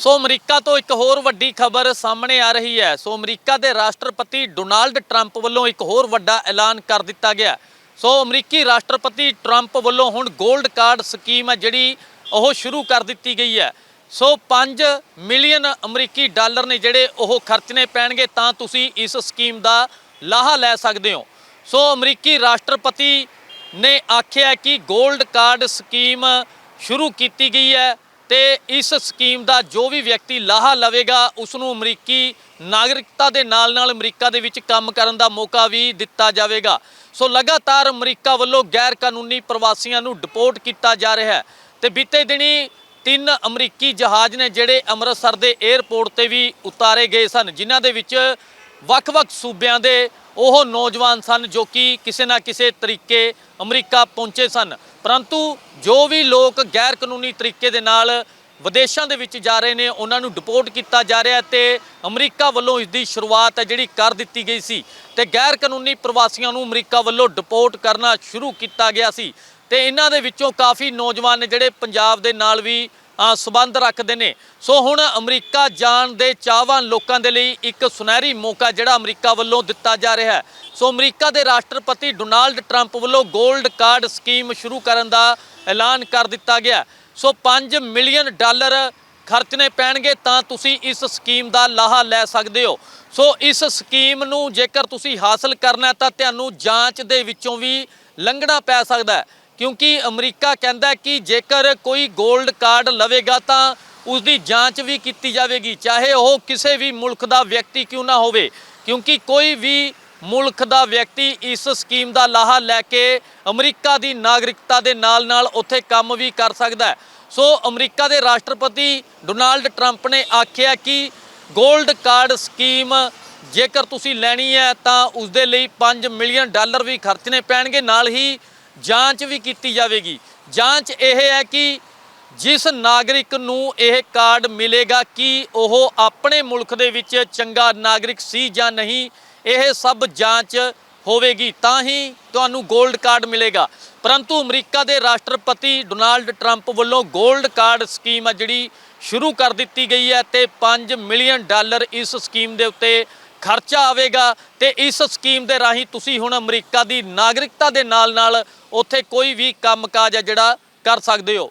ਸੋ America ਤੋਂ ਇੱਕ ਹੋਰ ਵੱਡੀ ਖਬਰ ਸਾਹਮਣੇ ਆ ਰਹੀ ਹੈ। ਸੋ ਅਮਰੀਕਾ ਦੇ ਰਾਸ਼ਟਰਪਤੀ ਡੋਨਾਲਡ ਟਰੰਪ ਵੱਲੋਂ ਇੱਕ ਹੋਰ ਵੱਡਾ ਐਲਾਨ ਕਰ ਦਿੱਤਾ ਗਿਆ। ਸੋ ਅਮਰੀਕੀ ਰਾਸ਼ਟਰਪਤੀ ਟਰੰਪ ਵੱਲੋਂ ਹੁਣ 골ਡ ਕਾਰਡ ਸਕੀਮ ਹੈ ਜਿਹੜੀ ਉਹ ਸ਼ੁਰੂ ਕਰ ਦਿੱਤੀ ਗਈ ਹੈ। ਸੋ 5 ਮਿਲੀਅਨ ਅਮਰੀਕੀ ਡਾਲਰ ਨੇ ਜਿਹੜੇ ਉਹ ਖਰਚਣੇ ਪੈਣਗੇ ਤਾਂ ਤੁਸੀਂ ਇਸ ਸਕੀਮ ਦਾ ਲਾਹਾ ਲੈ ਸਕਦੇ ਹੋ। ਸੋ ਅਮਰੀਕੀ ਰਾਸ਼ਟਰਪਤੀ ਨੇ ਆਖਿਆ ਕਿ 골ਡ ਕਾਰਡ ਸਕੀਮ ਸ਼ੁਰੂ ਕੀਤੀ ਗਈ ਹੈ। ਤੇ ਇਸ ਸਕੀਮ ਦਾ ਜੋ ਵੀ ਵਿਅਕਤੀ ਲਾਹਾ ਲਵੇਗਾ ਉਸ ਨੂੰ ਅਮਰੀਕੀ ਨਾਗਰਿਕਤਾ ਦੇ ਨਾਲ-ਨਾਲ ਅਮਰੀਕਾ ਦੇ ਵਿੱਚ ਕੰਮ ਕਰਨ ਦਾ ਮੌਕਾ ਵੀ ਦਿੱਤਾ ਜਾਵੇਗਾ। ਸੋ ਲਗਾਤਾਰ ਅਮਰੀਕਾ ਵੱਲੋਂ ਗੈਰ ਕਾਨੂੰਨੀ ਪ੍ਰਵਾਸੀਆਂ ਨੂੰ ਡਿਪੋਰਟ ਕੀਤਾ ਜਾ ਰਿਹਾ ਹੈ ਤੇ ਬੀਤੇ ਦਿਨੀ ਤਿੰਨ ਅਮਰੀਕੀ ਜਹਾਜ਼ ਨੇ ਜਿਹੜੇ ਅੰਮ੍ਰਿਤਸਰ ਦੇ 에ਅਰਪੋਰਟ ਤੇ ਵੀ ਉਤਾਰੇ ਗਏ ਸਨ, ਜਿਨ੍ਹਾਂ ਦੇ ਵਿੱਚ ਵੱਖ-ਵੱਖ ਸੂਬਿਆਂ ਦੇ ਉਹ ਨੌਜਵਾਨ ਸਨ ਜੋ ਕਿ ਕਿਸੇ ਨਾ ਕਿਸੇ ਤਰੀਕੇ ਅਮਰੀਕਾ ਪਹੁੰਚੇ ਸਨ। ਪਰੰਤੂ ਜੋ ਵੀ ਲੋਕ ਗੈਰ ਕਾਨੂੰਨੀ ਤਰੀਕੇ ਦੇ ਨਾਲ ਵਿਦੇਸ਼ਾਂ ਦੇ ਵਿੱਚ ਜਾ ਰਹੇ ਨੇ, ਉਹਨਾਂ ਨੂੰ ਡਿਪੋਰਟ ਕੀਤਾ ਜਾ ਰਿਹਾ ਹੈ ਤੇ ਅਮਰੀਕਾ ਵੱਲੋਂ ਇਸ ਦੀ ਸ਼ੁਰੂਆਤ ਹੈ ਜਿਹੜੀ ਕਰ ਦਿੱਤੀ ਗਈ ਸੀ ਤੇ ਗੈਰ ਕਾਨੂੰਨੀ ਪ੍ਰਵਾਸੀਆਂ ਨੂੰ ਅਮਰੀਕਾ ਵੱਲੋਂ ਡਿਪੋਰਟ ਕਰਨਾ ਸ਼ੁਰੂ ਕੀਤਾ ਗਿਆ ਸੀ ਤੇ ਇਹਨਾਂ ਦੇ ਵਿੱਚੋਂ ਕਾਫੀ ਨੌਜਵਾਨ ਨੇ ਜਿਹੜੇ ਪੰਜਾਬ ਦੇ ਨਾਲ ਵੀ ਸਬੰਧ ਰੱਖਦੇ ਨੇ। ਸੋ ਹੁਣ ਅਮਰੀਕਾ ਜਾਣ ਦੇ ਚਾਹਵਾਨ ਲੋਕਾਂ ਦੇ ਲਈ ਇੱਕ ਸੁਨਹਿਰੀ ਮੌਕਾ ਜਿਹੜਾ ਅਮਰੀਕਾ ਵੱਲੋਂ ਦਿੱਤਾ ਜਾ ਰਿਹਾ ਹੈ। ਸੋ ਅਮਰੀਕਾ ਦੇ ਰਾਸ਼ਟਰਪਤੀ ਡੋਨਾਲਡ ਟਰੰਪ ਵੱਲੋਂ 골ਡ ਕਾਰਡ ਸਕੀਮ ਸ਼ੁਰੂ ਕਰਨ ਦਾ ਐਲਾਨ ਕਰ ਦਿੱਤਾ ਗਿਆ ਸੋ 5 ਮਿਲੀਅਨ ਡਾਲਰ ਖਰਚਣੇ ਪੈਣਗੇ ਤਾਂ ਤੁਸੀਂ ਇਸ ਸਕੀਮ ਦਾ ਲਾਹਾ ਲੈ ਸਕਦੇ ਹੋ। ਸੋ ਇਸ ਸਕੀਮ ਨੂੰ ਜੇਕਰ ਤੁਸੀਂ ਹਾਸਲ ਕਰਨਾ ਤਾਂ ਤੁਹਾਨੂੰ ਜਾਂਚ ਦੇ ਵਿੱਚੋਂ ਵੀ ਲੰਘਣਾ ਪੈ ਸਕਦਾ ਹੈ। ਕਿਉਂਕਿ ਅਮਰੀਕਾ ਕਹਿੰਦਾ ਕਿ ਜੇਕਰ ਕੋਈ 골ਡ ਕਾਰਡ ਲਵੇਗਾ ਤਾਂ ਉਸ ਦੀ ਜਾਂਚ ਵੀ ਕੀਤੀ ਜਾਵੇਗੀ, ਚਾਹੇ ਉਹ ਕਿਸੇ ਵੀ ਮੁਲਕ ਦਾ ਵਿਅਕਤੀ ਕਿਉਂ ਨਾ ਹੋਵੇ। ਕਿਉਂਕਿ ਕੋਈ ਵੀ ਮੁਲਕ ਦਾ ਵਿਅਕਤੀ ਇਸ ਸਕੀਮ ਦਾ ਲਾਹਾ ਲੈ ਕੇ ਅਮਰੀਕਾ ਦੀ ਨਾਗਰਿਕਤਾ ਦੇ ਨਾਲ-ਨਾਲ ਉੱਥੇ ਕੰਮ ਵੀ ਕਰ ਸਕਦਾ ਸੋ ਅਮਰੀਕਾ ਦੇ ਰਾਸ਼ਟਰਪਤੀ ਡੋਨਾਲਡ ਟਰੰਪ ਨੇ ਆਖਿਆ ਕਿ 골ਡ ਕਾਰਡ ਸਕੀਮ ਜੇਕਰ ਤੁਸੀਂ ਲੈਣੀ ਹੈ ਤਾਂ ਉਸ ਦੇ ਲਈ 5 ਮਿਲੀਅਨ ਡਾਲਰ ਵੀ ਖਰਚਣੇ ਪੈਣਗੇ। ਨਾਲ ਹੀ ਜਾਂਚ ਵੀ ਕੀਤੀ ਜਾਵੇਗੀ। ਜਾਂਚ ਇਹ ਹੈ ਕਿ ਜਿਸ ਨਾਗਰਿਕ ਨੂੰ ਇਹ ਕਾਰਡ ਮਿਲੇਗਾ, ਕਿ ਉਹ ਆਪਣੇ ਮੁਲਕ ਦੇ ਵਿੱਚ ਚੰਗਾ ਨਾਗਰਿਕ ਸੀ ਜਾਂ ਨਹੀਂ, ਇਹ ਸਭ ਜਾਂਚ ਹੋਵੇਗੀ। ਤਾਂ ਹੀ ਤੁਹਾਨੂੰ 골ਡ ਕਾਰਡ ਮਿਲੇਗਾ। ਪਰੰਤੂ ਅਮਰੀਕਾ ਦੇ ਰਾਸ਼ਟਰਪਤੀ ਡੋਨਾਲਡ ਟਰੰਪ ਵੱਲੋਂ 골ਡ ਕਾਰਡ ਸਕੀਮ ਆ ਜਿਹੜੀ ਸ਼ੁਰੂ ਕਰ ਦਿੱਤੀ ਗਈ ਹੈ ਤੇ 5 ਮਿਲੀਅਨ ਡਾਲਰ ਇਸ ਸਕੀਮ ਦੇ ਉੱਤੇ ਖਰਚਾ ਆਵੇਗਾ ਤੇ ਇਸ ਸਕੀਮ ਦੇ ਰਾਹੀਂ ਤੁਸੀਂ ਹੁਣ ਅਮਰੀਕਾ ਦੀ ਨਾਗਰਿਕਤਾ ਦੇ ਨਾਲ ਨਾਲ ਉੱਥੇ ਕੋਈ ਵੀ ਕੰਮਕਾਜ ਹੈ ਜਿਹੜਾ ਕਰ ਸਕਦੇ ਹੋ।